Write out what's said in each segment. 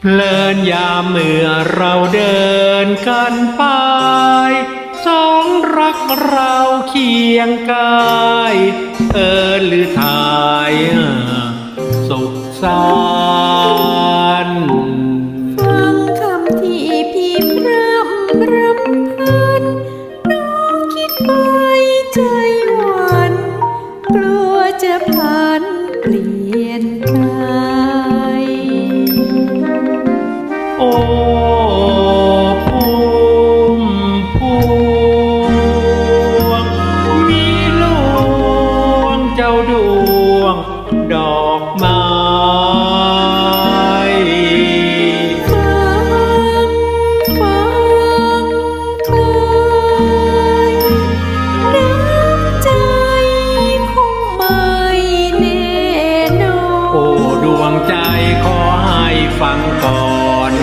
เพลินยามเมื่อเราเดินกันไป สองรักเราเคียงกาย เออหรือทายสุขสา home.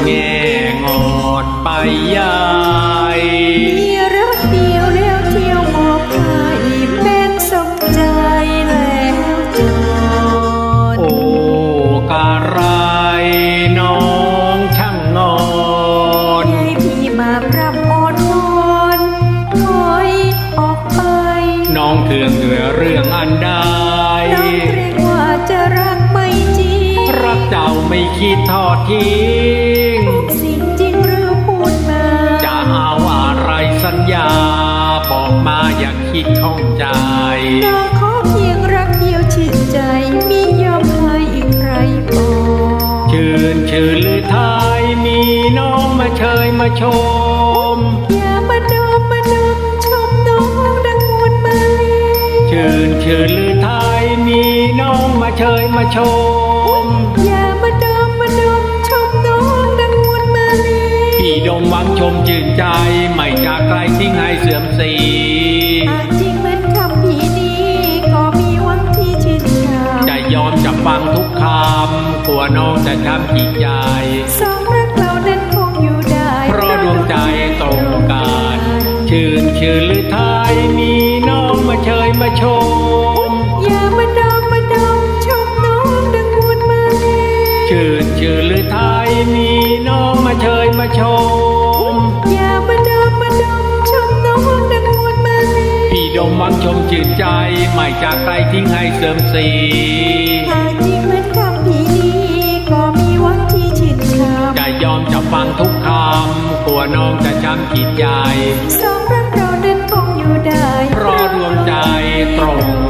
แง่งอดไปยา ไม่คิดทอดทิ้งสิ่งจริงหรือพูดมา จะเอาอะไรสัญญา บอกมาอย่าคิดข้องใจน้องขอเพียงรักเดียวชิดใจมิยอมให้อีกใครบอกชื่นชื่นหรือทายมีน้องมาเชยมาชมอย่ามาดมมาดมชมน้องดังมวลมาลีชื่นชื่นหรือทายมีน้องมาเชยมาชม พี่ดมหวังชมชื่นใจ ไม่จากใครทิ้งให้เสื่อมสีอาจจริงเหมือนคำพีนี้ ก็มีหวังที่ชื่นชมจะยอมจะฟังทุกคำกลัวน้องจะช้ำจิตใจสองรักเรานั้นคงอยู่ได้ เพราะดวงใจตรงกัน ชื่นชื่นหรือทายมีน้องมาเชยมาชม ชื่นชื่นหรือทายมีน้องมาเชยมาชม อย่ามาดมมาดมชมน้องดังมวลมาลีพี่ดมหวังชมชื่นใจ ไม่จากใครทิ้งให้เสื่อมสีหากจริงเหมือนคำพีนี้ก็มีหวังที่ชื่นชมจะยอมจะฟังทุกคำกลัวน้องจะช้ำจิตใจสองรักเรานั้นคงอยู่ได้ เพราะดวงใจตรง